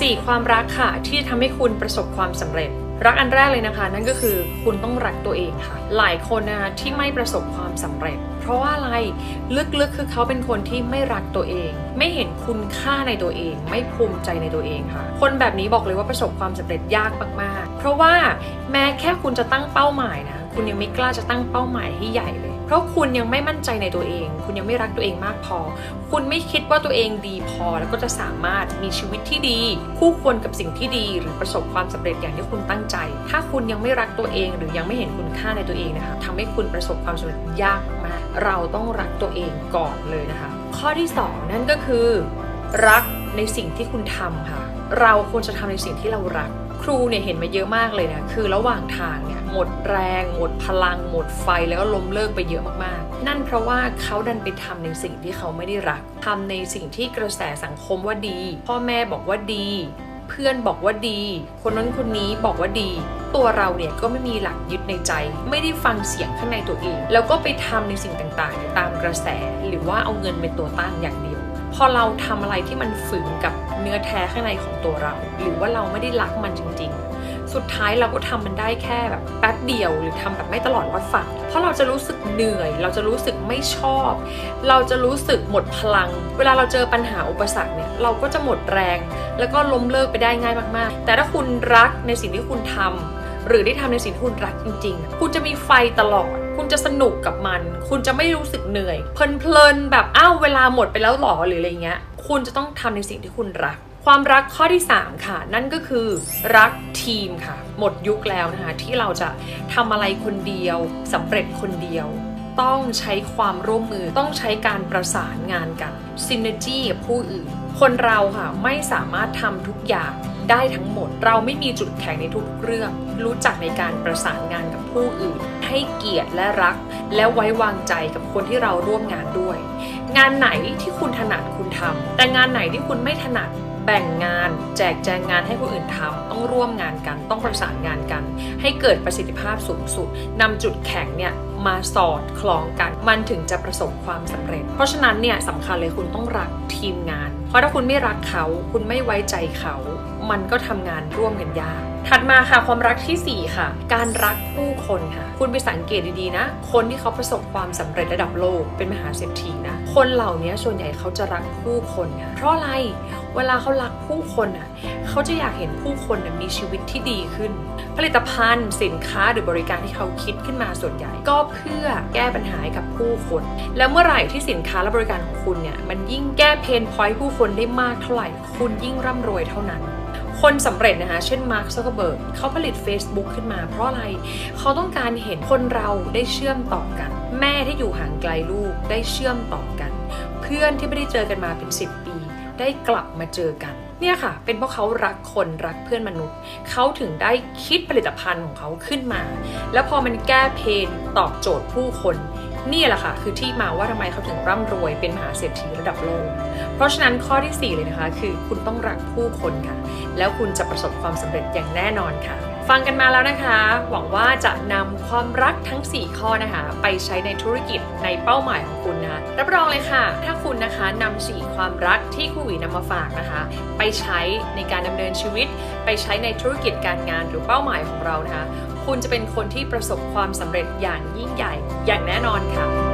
4 ความรักค่ะที่ทำให้คุณประสบความสำเร็จ รักอันแรกเลยนะคะ นั่นก็คือคุณต้องรักตัวเองค่ะ หลายคนนะคะที่ไม่ประสบความสำเร็จ เพราะว่าอะไรลึกๆคือเขาเป็นคนที่ไม่รักตัวเอง ไม่เห็นคุณค่าในตัวเอง ไม่ภูมิใจในตัวเองค่ะ คนแบบนี้บอกเลยว่าประสบความสำเร็จยากมากๆ เพราะว่าแม้แค่คุณจะตั้งเป้าหมายนะคุณยังไม่กล้าจะตั้งเป้าหมายให้ใหญ่เลย ราะคุณยังไม่มั่นใจในตัวเอง คุณยังไม่รักตัวเองมากพอ คุณไม่คิดว่าตัวเองดีพอ แล้วก็จะสามารถมีชีวิตที่ดี คู่ควรกับสิ่งที่ดี หรือประสบความสำเร็จอย่างที่คุณตั้งใจ ถ้าคุณยังไม่รักตัวเอง หรือยังไม่เห็นคุณค่าในตัวเองนะคะทำให้คุณประสบความสำเร็จยากมาก เราต้องรักตัวเองก่อนเลยนะคะ ข้อที่สองนั่นก็คือ รักในสิ่งที่คุณทำค่ะ เราควรจะทำในสิ่งที่เรารัก ครูเนี่ยเห็นมาเยอะมากเลยนะ คือระหว่างทางเนี่ย หมดแรง หมดพลัง หมดไฟแล้วก็ล้มเลิกไปเยอะมากๆ นั่นเพราะว่าเขาดันไปทำในสิ่งที่เขาไม่ได้รักทำในสิ่งที่กระแสสังคมว่าดี พ่อแม่บอกว่าดี เพื่อนบอกว่าดี คนนั้นคนนี้บอกว่าดีตัวเราเนี่ยก็ไม่มีหลักยึดในใจ ไม่ได้ฟังเสียงข้างในตัวเอง แล้วก็ไปทำในสิ่งต่างๆ ตามกระแส หรือว่าเอาเงินเป็นตัวตั้งอย่างเดียว พอเราทำอะไรที่มันฝืนกับเนื้อแท้ข้างในของตัวเรา หรือว่าเราไม่ได้รักมันจริง ๆ สุดท้ายเราก็ทำมันได้แค่แบบแป๊บเดียวหรือทำแบบไม่ตลอดวัดฝักเพราะเราจะรู้สึกเหนื่อย เราจะรู้สึกไม่ชอบ เราจะรู้สึกหมดพลัง เวลาเราเจอปัญหาอุปสรรคเนี่ยเราก็จะหมดแรง แล้วก็ล้มเลิกไปได้ง่ายมากๆ แต่ถ้าคุณรักในสิ่งที่คุณทำหรือได้ทำในสิ่งที่คุณรักจริงๆ คุณจะมีไฟตลอด คุณจะสนุกกับมัน คุณจะไม่รู้สึกเหนื่อย เพลินๆแบบอ้าวเวลาหมดไปแล้วหรอหรืออะไรเงี้ย คุณจะต้องทำในสิ่งที่คุณรัก ความรักข้อที่ 3 ค่ะ นั่นก็คือรักทีมค่ะ หมดยุคแล้วนะคะที่เราจะทำอะไรคนเดียวสำเร็จคนเดียว ต้องใช้ความร่วมมือต้องใช้การประสานงานกันซินเนจีกับผู้อื่น คนเราค่ะไม่สามารถทำทุกอย่างได้ทั้งหมด เราไม่มีจุดแข็งในทุกเรื่อง รู้จักในการประสานงานกับผู้อื่น ให้เกียรติและรัก และไว้วางใจกับคนที่เราร่วมงานด้วย งานไหนที่คุณถนัดคุณทำแต่งานไหนที่คุณไม่ถนัด แบ่งงาน แจกแจงงานให้ผู้อื่นทำต้องร่วมงานกัน ต้องประสานงานกัน ให้เกิดประสิทธิภาพสูงสุดนำจุดแข็งเนี่ยมาสอดคล้องกัน มันถึงจะประสบความสำเร็จ เพราะฉะนั้นเนี่ยสำคัญเลยคุณต้องรักทีมงาน เพราะถ้าคุณไม่รักเขา คุณไม่ไว้ใจเขา มันก็ทำงานร่วมกันยากถัดมาค่ะความรักทีสี่ 4 ค่ะ การรักผู้คนค่ะ คุณไปสังเกตดีๆนะ คนที่เขาประสบความสำเร็จระดับโลกเป็นมหาเศรษฐีนะ คนเหล่านี้ส่วนใหญ่เขาจะรักผู้คนค่ะเพราะอะไรเวลาเขารักผู้คนอะเขาจะอยากเห็นผู้คนมีชีวิตที่ดีขึ้น ผลิตภัณฑ์ สินค้าหรือบริการที่เขาคิดขึ้นมาส่วนใหญ่ ก็เพื่อแก้ปัญหาให้กับผู้คน แล้วเมื่อไหร่ที่สินค้าและบริการของคุณเนี่ยมันยิ่งแก้เพนพอยต์ผู้คนได้มากเท่าไหร่ คุณยิ่งร่ำรวยเท่านั้นคนสำเร็จนะคะ เช่นมาร์คซักเกอร์เบิร์กเขาผลิต Facebook ขึ้นมา เพราะอะไร เขาต้องการเห็นคนเราได้เชื่อมต่อกัน แม่ที่อยู่ห่างไกลลูกได้เชื่อมต่อกัน เพื่อนที่ไม่ได้เจอกันมาเป็น 10 ปี ได้กลับมาเจอกัน เนี่ยค่ะ เป็นเพราะเขารักคนรักเพื่อนมนุษย์ เขาถึงได้คิดผลิตภัณฑ์ของเขาขึ้นมา แล้วพอมันแก้เพนตอบโจทย์ผู้คนนี่แหละค่ะ คือที่มาว่าทำไมเขาถึงร่ำรวยเป็นมหาเศรษฐีระดับโลก เพราะฉะนั้นข้อที่ 4 เลยนะคะ คือคุณต้องรักผู้คนค่ะ แล้วคุณจะประสบความสำเร็จอย่างแน่นอนค่ะ ฟังกันมาแล้วนะคะ หวังว่าจะนำความรักทั้ง 4 ข้อนะคะ ไปใช้ในธุรกิจในเป้าหมายของคุณนะคะรับรองเลยค่ะ ถ้าคุณนะคะนำสี่ความรักที่ครูหวีนำมาฝากนะคะ ไปใช้ในการดำเนินชีวิต ไปใช้ในธุรกิจการงานหรือเป้าหมายของเรานะคะ คุณจะเป็นคนที่ประสบความสำเร็จอย่างยิ่งใหญ่อย่างแน่นอนค่ะ